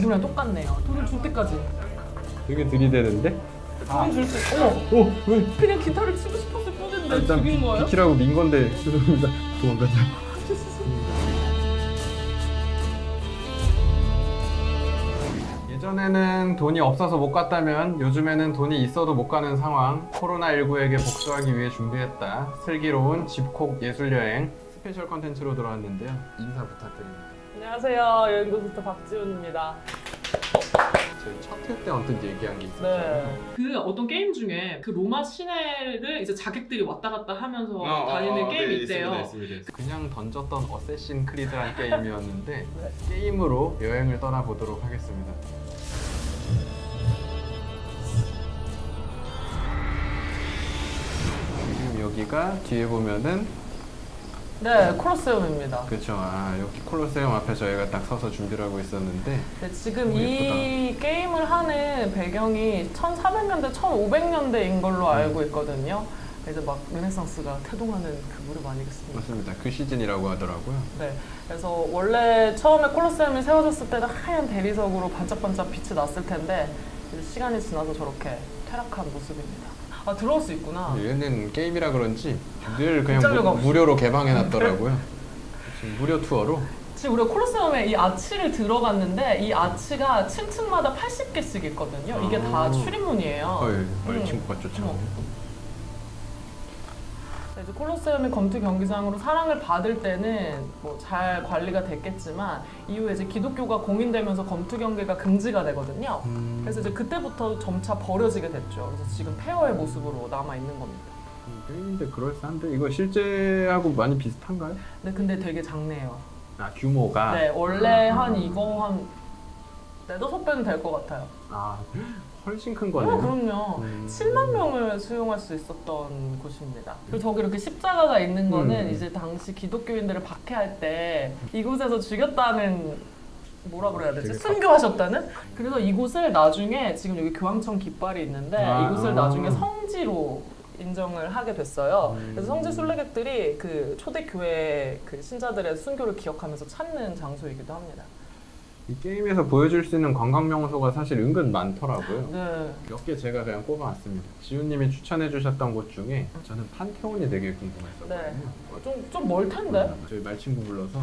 지금이랑 똑같네요. 돈을 줄 때까지. 되게 들이대는데? 돈을 줄 때. 어머, 오! 왜? 그냥 기타를 치고 싶었을 뿐인데 일단 죽인 거예요? 비키라고 민 건데 죄송합니다. 도망가자. 예전에는 돈이 없어서 못 갔다면 요즘에는 돈이 있어도 못 가는 상황 코로나19에게 복수하기 위해 준비했다 슬기로운 집콕 예술여행 스페셜 컨텐츠로 돌아왔는데요 인사 부탁드립니다 안녕하세요. 여행도스터 박지훈입니다. 저희 첫회 때 언뜻 얘기한 게 있었죠 네. 그 어떤 게임 중에 그 로마 시내를 이제 자객들이 왔다 갔다 하면서 어, 다니는 게임이 있대요. 그냥 던졌던 어쌔신 크리드란 게임이었는데 네. 게임으로 여행을 떠나보도록 하겠습니다 지금 여기가 뒤에 보면은 네, 콜로세움입니다. 그쵸 아 여기 콜로세움 앞에 저희가 딱 서서 준비를 하고 있었는데 네, 지금 너무 이 게임을 하는 배경이 1400년대, 1500년대인 걸로 알고 있거든요. 이제 막 르네상스가 태동하는 그 무렵 아니겠습니까? 맞습니다 그 시즌이라고 하더라고요 네. 그래서 원래 처음에 콜로세움이 세워졌을 때는 하얀 대리석으로 반짝반짝 빛이 났을 텐데 이제 시간이 지나서 저렇게 퇴락한 모습입니다. 아 들어올 수 있구나. 얘는 게임이라 그런지 늘 그냥 무. 무료로 개방해 놨더라고요 지금 무료 투어로 지금 우리가 콜로세움에 이 아치를 들어갔는데 이 아치가 층층마다 80개씩 있거든요. 이게 다 아. 출입문이에요. 헐, 음. 헐 친구가 쫓아 어머. 네, 이제 콜로세움이 검투 경기장으로 사랑을 받을 때는 뭐 잘 관리가 됐겠지만 이후에 이제 기독교가 공인되면서 검투 경기가 금지가 되거든요. 음. 그래서 이제 그때부터 점차 버려지게 됐죠. 그래서 지금 폐허의 모습으로 남아 있는 겁니다. 게임인데 그럴싸한데 이거 실제하고 많이 비슷한가요? 네, 근데 되게 작네요. 아 규모가 네, 원래 아. 한 이거 한 네다섯 배는 될 것 같아요. 아 훨씬 큰 어, 거네요. 그럼요. 음. 7만 명을 수용할 수 있었던 곳입니다. 그리고 저기 이렇게 십자가가 있는 거는 음. 이제 당시 기독교인들을 박해할 때 이곳에서 죽였다는 뭐라 그래야 되지? 순교하셨다는? 그래서 이곳을 나중에 지금 여기 교황청 깃발이 있는데 아, 이곳을 아. 나중에 성지로 인정을 하게 됐어요. 음. 그래서 성지 순례객들이 그 초대 교회 그 신자들의 순교를 기억하면서 찾는 장소이기도 합니다. 이 게임에서 보여줄 수 있는 관광 명소가 사실 은근 많더라고요. 네. 몇 개 제가 그냥 꼽아왔습니다. 지훈님이 추천해주셨던 곳 중에 저는 판테온이 되게 궁금했었거든요. 어, 좀, 좀 멀 텐데? 저희 말친구 불러서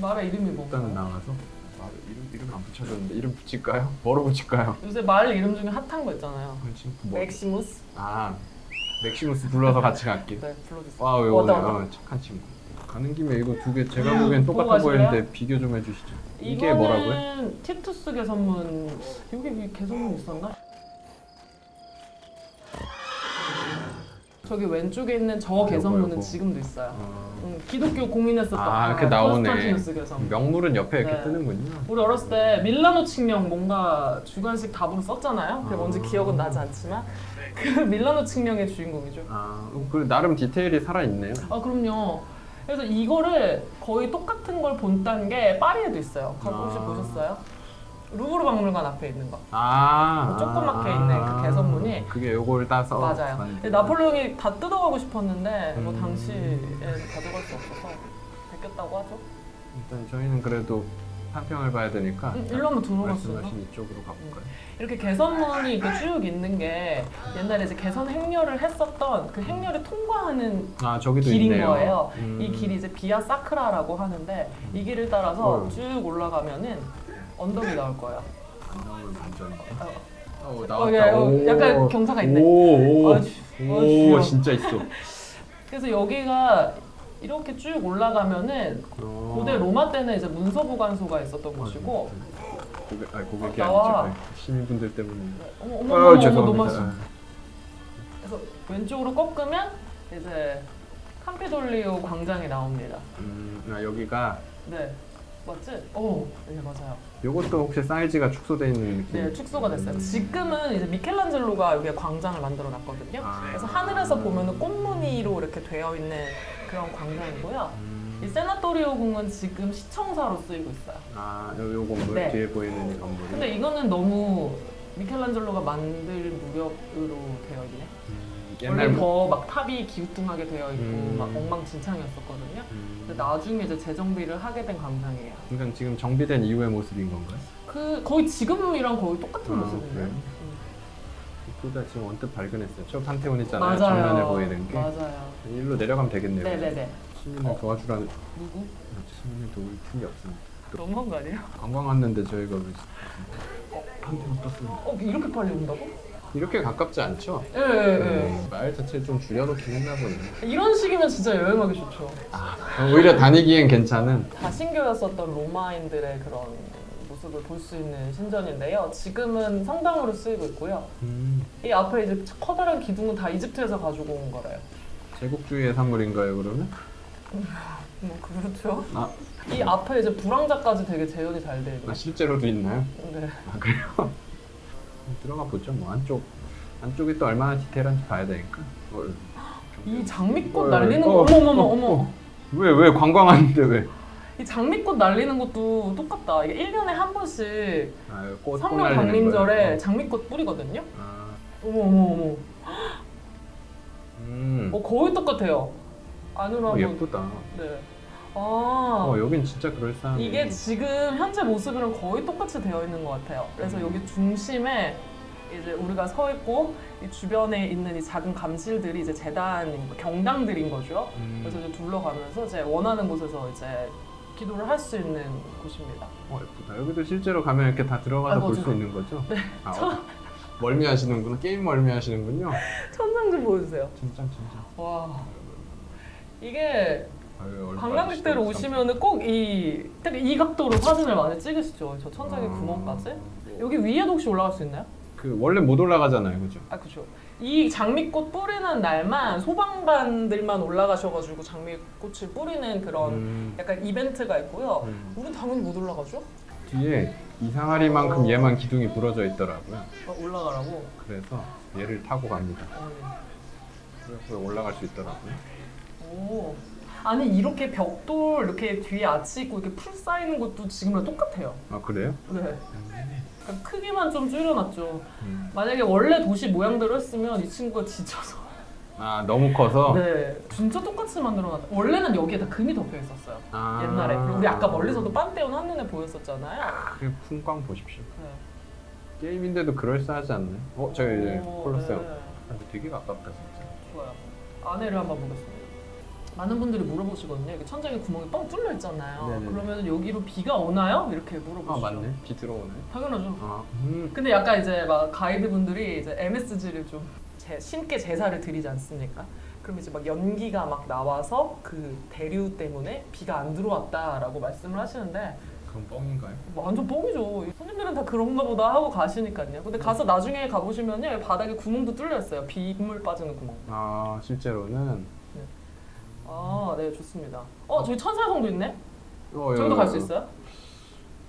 말의 이름이 뭔가요? 일단은 나와서 아, 이름 이름 안 붙여줬는데 이름 붙일까요? 뭐로 붙일까요? 요새 말 이름 중에 핫한 거 있잖아요. 말친구 뭐? 맥시무스? 아 맥시무스 불러서 같이 갈게. 네, 불러주세요. 와 이거 어떤, 어, 어떤? 착한 친구. 가는 김에 이거 두 개 제가 보기엔 똑같아 가실래요? 보이는데 비교 좀 해주시죠. 이게 이거는 뭐라고요? 티투스 개선문 여기 개선문 있었나? 저기 왼쪽에 있는 저 요거, 개선문은 요거. 지금도 있어요. 어, 음, 기독교 공인했었던 아, 아, 그 나오네. 명물은 옆에 이렇게 네. 뜨는군요. 우리 어렸을 때 밀라노 칙령 뭔가 주관식 답으로 썼잖아요. 그게 뭔지 아. 기억은 나지 않지만 그 밀라노 칙령의 주인공이죠. 아, 그 나름 디테일이 살아 있네요. 아 그럼요. 그래서 이거를 거의 똑같은 걸 본딴 게 파리에도 있어요. 가- 혹시 아. 보셨어요? 루브르 박물관 앞에 있는 거. 아, 그 조그맣게 있는 그 개선문이 그게 요걸 따서 맞아요. 근데 나폴레옹이 다 뜯어가고 싶었는데 뭐 음. 당시에 가져갈 수 없어서 베꼈다고 하죠. 일단 저희는 그래도 한평을 봐야 되니까 음, 일로 한번 들어갔어요. 말씀하신 이쪽으로 가볼까요? 이렇게 개선문이 이렇게 쭉 있는 게 옛날에 이제 개선 행렬을 했었던 그 행렬을 통과하는 아 저기도 길인 있네요. 거예요. 음. 이 길이 이제 비아 사크라라고 하는데 이 길을 따라서 어. 쭉 올라가면은 언덕이 나올 거예요. 안 나오면 반전이다. 어, 어, 어, 나왔다. 예, 어, 오. 약간 경사가 있네. 오, 오, 아주, 오, 아주요. 진짜 있어. 그래서 여기가 이렇게 쭉 올라가면은 어. 고대 로마 때는 이제 문서 보관소가 있었던 곳이고 고객, 아니 고객이 나와. 아니죠. 시민분들 때문에. 어머 어머 아, 어머 어머 죄송합니다. 너무 맛있어. 그래서 왼쪽으로 꺾으면 이제 캄피돌리오 광장이 나옵니다. 음, 아, 여기가 네 맞지? 오, 네 맞아요. 요것도 혹시 사이즈가 있는 느낌? 네 축소가 됐어요. 지금은 이제 미켈란젤로가 여기에 광장을 만들어 놨거든요. 아. 그래서 하늘에서 보면은 꽃무늬로 이렇게 되어 있는 그런 광장이고요. 음. 이 세나토리오 궁은 지금 시청사로 쓰이고 있어요. 아, 요, 요 건물 네. 뒤에 보이는 이 건물이. 근데 이거는 너무 미켈란젤로가 만들 무렵으로 되어 있네. 음, 원래 옛날 더 막 탑이 기우뚱하게 되어 있고 음. 막 엉망진창이었었거든요. 음, 근데 나중에 이제 재정비를 하게 된 광장이에요. 그러니까 지금 정비된 이후의 모습인 건가요? 그 거의 지금이랑 거의 똑같은 아, 모습인데요. 그래요? 음. 이쁘다 지금 언뜻 발견했어요. 저 판테온 있잖아요. 맞아요. 정면에 보이는 게 맞아요. 일로 내려가면 되겠네요. 네네네. 시민을 어. 도와주라는 누구? 시민을 도울 틈이 없습니다. 너무한 거 아니에요? 관광 왔는데 저희가 왜 어, 판테온 떴습니다. 어 이렇게 빨리 온다고? 이렇게 가깝지 않죠? 예, 예, 음, 마을 자체 좀 줄여놓긴 했나 보네. 예. 이런 식이면 진짜 여행하기 좋죠. 어, 오히려 다니기엔 괜찮은. 다신교였었던 로마인들의 그런 모습을 볼 수 있는 신전인데요. 지금은 성당으로 쓰이고 있고요. 음, 이 앞에 이제 커다란 기둥은 다 이집트에서 가지고 온 거래요. 제국주의의 산물인가요 그러면? 뭐 그렇죠. 아, 이 앞에 이제 불황자까지 되게 재현이 잘돼아 있는. 실제로도 있나요? 네. 아 그래요? 들어가 보죠. 뭐 안쪽 안쪽이 또 얼마나 디테일한지 봐야 되니까. 뭘. 이 장미꽃 어, 날리는 거 어, 어머 어머 어, 어머. 어. 왜왜 관광 왔는데 왜? 이 장미꽃 날리는 것도 똑같다. 이게 1년에 한 번씩 아, 꽃 성령 날리는 강림절에 거예요? 장미꽃 뿌리거든요. 아, 어머 어머 어머. 음. 어 거의 똑같아요. 안으로 어, 한번. 예쁘다. 네. 아. 어 여긴 진짜 그럴싸하네. 이게 지금 현재 모습이랑 거의 똑같이 되어 있는 것 같아요. 그래서 여기 중심에 이제 우리가 서 있고 이 주변에 있는 이 작은 감실들이 이제 재단인 거- 경당들인 거죠. 음. 그래서 이제 둘러가면서 이제 원하는 곳에서 이제 기도를 할 수 있는 곳입니다. 어 예쁘다. 여기도 실제로 가면 이렇게 다 들어가서 아, 볼 맞아요. 수 있는 거죠? 네. 아, 어, 멀미 하시는구나. 게임 멀미 하시는군요. 천장 좀 보여주세요. 진짜 진짜. 와 이게 아유, 관광객들 아저씨도 오시면은 꼭이이 각도로 사진을 많이 찍으시죠. 저 천장의 아. 구멍까지. 여기 위에도 혹시 올라갈 수 있나요? 그 원래 못 올라가잖아요, 그죠? 아 그죠. 이 장미꽃 뿌리는 날만 소방관들만 올라가셔가지고 장미꽃을 뿌리는 그런 음, 약간 이벤트가 있고요. 음. 우린 당연히 못 올라가죠? 뒤에 이상하리만큼 어. 얘만 기둥이 부러져 있더라고요. 어, 올라가라고. 그래서 얘를 타고 갑니다. 어, 그래서 올라갈 수 있더라고요. 오. 아니 이렇게 벽돌 이렇게 뒤에 아치 있고 이렇게 풀 쌓이는 것도 지금이랑 똑같아요. 아 그래요? 네. 그러니까 크기만 좀 줄여놨죠. 음. 만약에 원래 도시 모양대로 했으면 이 친구가 지쳐서. 아 너무 커서. 네. 진짜 똑같이 만들어놨다. 원래는 여기에 다 금이 덮여 있었어요. 아. 옛날에. 우리 아까 멀리서도 빤테온 한눈에 보였었잖아요. 그 풍광 보십시오. 네. 게임인데도 그럴싸하지 않나요? 어 저기 이제 오, 콜로세움. 네. 아, 되게 가깝다 진짜. 좋아요. 안에를 한번 보겠습니다. 많은 분들이 물어보시거든요. 이게 천장에 구멍이 뻥 뚫려 있잖아요. 네네. 그러면 여기로 비가 오나요? 이렇게 아 물어보시죠. 맞네. 비 들어오네. 당연하죠. 아 음. 근데 약간 이제 막 가이드 분들이 이제 MSG를 좀 제, 신께 제사를 드리지 않습니까? 그럼 이제 막 연기가 막 나와서 그 대류 때문에 비가 안 들어왔다라고 말씀을 하시는데 그건 뻥인가요? 완전 뻥이죠. 손님들은 다 그런가 보다 하고 가시니까요. 근데 가서 나중에 가보시면요 바닥에 구멍도 뚫려 있어요. 빗물 빠지는 구멍. 아 실제로는. 아, 네, 좋습니다. 어, 저기 천사성도 있네? 어, 저기도 갈 수 있어요?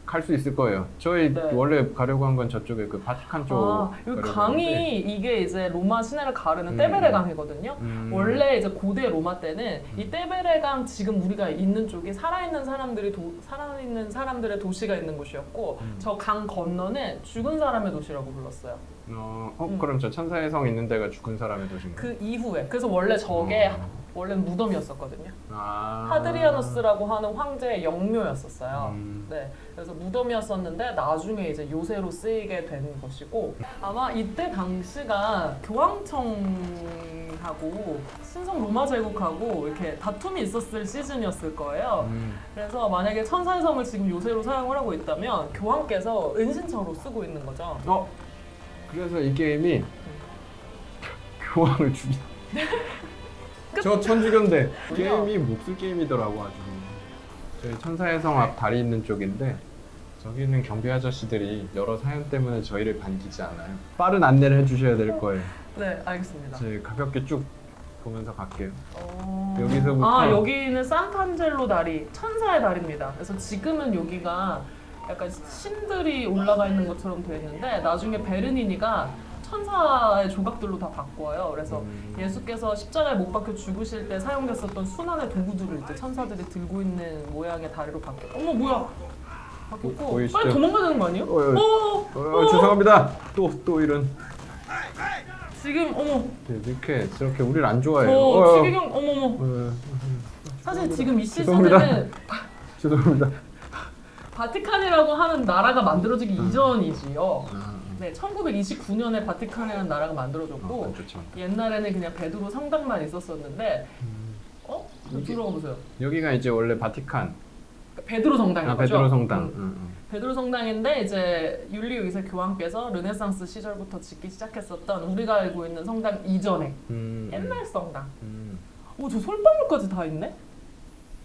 갈 수 있을 거예요. 저희 네. 원래 가려고 한 건 저쪽에 그 바티칸 쪽. 아, 여기 가려고 강이 하는데. 이게 이제 로마 시내를 가르는 음. 떼베레 강이거든요. 음. 원래 이제 고대 로마 때는 이 떼베레 강 지금 우리가 있는 쪽이 살아있는 사람들이 도, 살아있는 사람들의 도시가 있는 곳이었고 음. 저강 건너는 죽은 사람의 도시라고 불렀어요. 어, 어 음. 그럼 저 천사의 성 있는 데가 죽은 사람의 도시인가? 그 이후에 그래서 원래 저게 어. 원래는 무덤이었었거든요. 아. 하드리아누스라고 하는 황제의 영묘였었어요. 음. 네, 그래서 무덤이었었는데 나중에 이제 요새로 쓰이게 된 것이고 아마 이때 당시가 교황청하고 신성 로마 제국하고 이렇게 다툼이 있었을 시즌이었을 거예요. 음. 그래서 만약에 천산성을 지금 요새로 사용을 하고 있다면 교황께서 은신처로 쓰고 있는 거죠. 어. 그래서 이 게임이 교황을 죽이. 저 천주교인데 게임이 몹쓸 게임이더라고 아주. 저희 천사의 성 앞 다리 있는 쪽인데 저기는 경비 아저씨들이 여러 사연 때문에 저희를 반기지 않아요. 빠른 안내를 해주셔야 될 거예요. 네, 알겠습니다. 저희 가볍게 쭉 보면서 갈게요. 어... 여기서부터- 아 여기는 산탄젤로 다리 천사의 다리입니다. 그래서 지금은 여기가 약간 신들이 올라가 있는 것처럼 되어 있는데 나중에 베르니니가 천사의 조각들로 다 바꿔요. 그래서 음. 예수께서 십자가에 못 박혀 죽으실 때 사용됐었던 순환의 도구들을 이제 천사들이 들고 있는 모양의 다리로 바뀌어. 어머 뭐야? 바뀌었고 보- 보이시죠? 빨리 도망가야 되는 거 아니에요? 어, 어, 어, 어, 죄송합니다. 또 또 이런. 지금 어머 이렇게 저렇게 우리를 안 좋아해요. 저 어, 추기경 어머머 어, 사실 지금 이 죄송합니다. 시즌에는 죄송합니다. 바티칸이라고 하는 나라가 만들어지기 음. 이전이지요. 아, 네, 1929년에 바티칸이라는 나라가 만들어졌고 아, 좋죠. 옛날에는 그냥 베드로 성당만 있었었는데 음. 어? 들어가 보세요. 여기가 이제 원래 바티칸. 베드로 성당인 아, 거죠. 베드로 성당. 음. 응, 응. 베드로 성당인데 이제 율리오 2세 교황께서 르네상스 시절부터 짓기 시작했었던 우리가 알고 있는 성당 이전에 음, 옛날 성당. 음. 오, 저 솔방울까지 다 있네?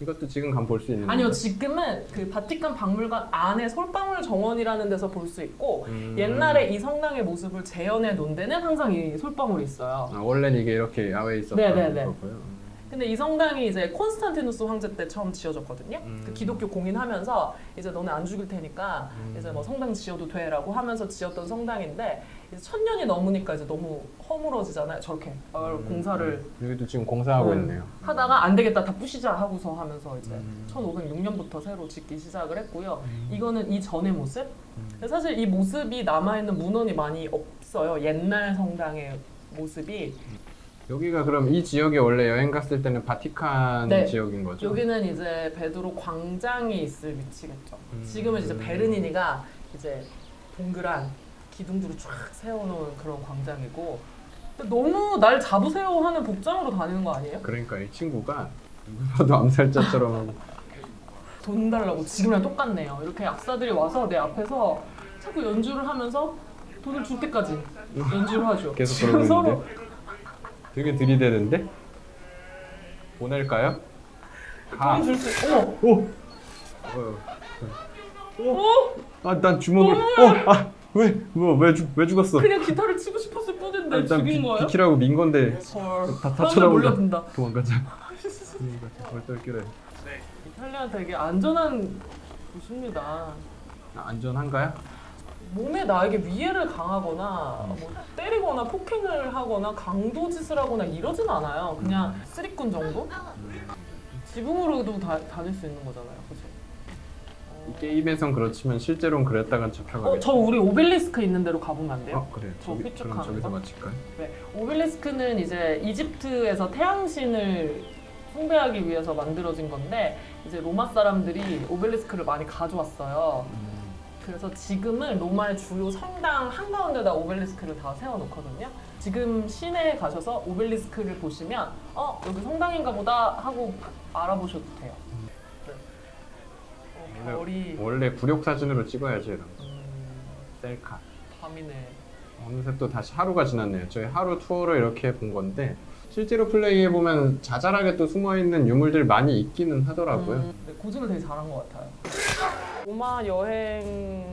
이것도 지금 감볼수 있는. 아니요, 지금은 그 바티칸 박물관 안에 솔방울 정원이라는 데서 볼 수 있고 음. 옛날에 이 성당의 모습을 재현해 놓은 데는 항상 이 솔방울이 있어요. 아, 원래는 이게 이렇게 야외에 있었던 네네네. 거고요. 근데 이 성당이 이제 콘스탄티누스 황제 때 처음 지어졌거든요. 음. 그 기독교 공인하면서 이제 너네 안 죽일 테니까 음. 이제 뭐 성당 지어도 돼라고 하면서 지었던 성당인데 이제 천 년이 넘으니까 이제 너무 허물어지잖아요. 저렇게 어, 음, 공사를 음. 여기도 지금 공사하고 음. 있네요. 하다가 안 되겠다 다 부시자 하고서 하면서 이제 음. 1506년부터 새로 짓기 시작을 했고요. 음. 이거는 이 전의 모습. 음. 근데 사실 이 모습이 남아 있는 문헌이 많이 없어요. 옛날 성당의 모습이 여기가 그럼 이 지역에 원래 여행 갔을 때는 바티칸 네. 지역인 거죠? 여기는 이제 베드로 광장이 있을 위치겠죠. 음. 지금은 이제 베르니니가 이제 동그란 기둥들을 쫙 세워놓은 그런 광장이고 근데 너무 날 잡으세요 하는 복장으로 다니는 거 아니에요? 그러니까 이 친구가 누가 봐도 암살자처럼 하고 돈 달라고 지금이랑 똑같네요. 이렇게 악사들이 와서 내 앞에서 자꾸 연주를 하면서 돈을 줄 때까지 연주를 하죠. 계속 그러고 있는데 되게 들이대는데 보낼까요? 가. 돈 줄 수. 어머, 오. 어. 어? 아난 주먹을. 어. 아 왜 뭐왜왜 죽었어? 그냥 기타를 치고 싶었을 뿐인데 일단 죽인 비, 거예요? 비키라고 민 건데 헐. 다 사람들 쳐다본다. 몰려든다. 도망가자. 도망가자. 얼떨결에. 이탈리아 되게 안전한 곳입니다. 안전한가요? 몸에 나에게 위해를 가하거나 뭐 때리거나 폭행을 하거나 강도 짓을 하거나 이러진 않아요. 그냥 쓰리꾼 정도? 지붕으로도 다, 다닐 수 있는 거잖아요. 그죠? 이 게임에선 그렇지만 실제로는 그랬다가 어, 잡혀가겠죠. 저 우리 오벨리스크 있는 데로 가보면 안 돼요? 어 그래. 저 저기, 그럼 가는 저기서 거? 마칠까요? 네. 오벨리스크는 이제 이집트에서 태양신을 숭배하기 위해서 만들어진 건데 이제 로마 사람들이 오벨리스크를 많이 가져왔어요. 그래서 지금은 로마의 주요 성당 한가운데다 오벨리스크를 다 세워놓거든요. 지금 시내에 가셔서 오벨리스크를 보시면 어 여기 성당인가 보다 하고 알아보셔도 돼요. 네. 어, 원래- 별이 원래 굴욕 사진으로 찍어야지 이런 거. 음, 셀카. 밤이네. 어느새 또 다시 하루가 지났네요. 저희 하루 투어를 이렇게 본 건데 실제로 플레이해 보면 자잘하게 또 숨어 있는 유물들 많이 있기는 하더라고요. 음, 네, 고증을 되게 잘한 것 같아요. 로마 여행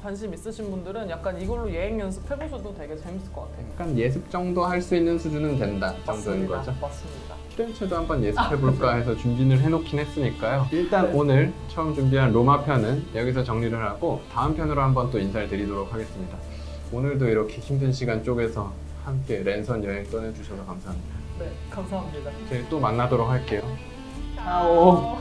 관심 있으신 분들은 약간 이걸로 여행 연습해보셔도 되게 재밌을 것 같아요. 약간 예습 정도 할 수 있는 수준은 된다 정도인 맞습니다. 거죠. 맞습니다. 피렌체도 한번 예습해 볼까 해서 준비를 해놓긴 했으니까요. 일단 오늘 처음 준비한 로마 편은 여기서 정리를 하고 다음 편으로 한번 또 인사를 드리도록 하겠습니다. 오늘도 이렇게 힘든 시간 쪼개서 함께 랜선 여행 떠내주셔서 감사합니다. 네, 감사합니다. 저희 또 만나도록 할게요. 차오.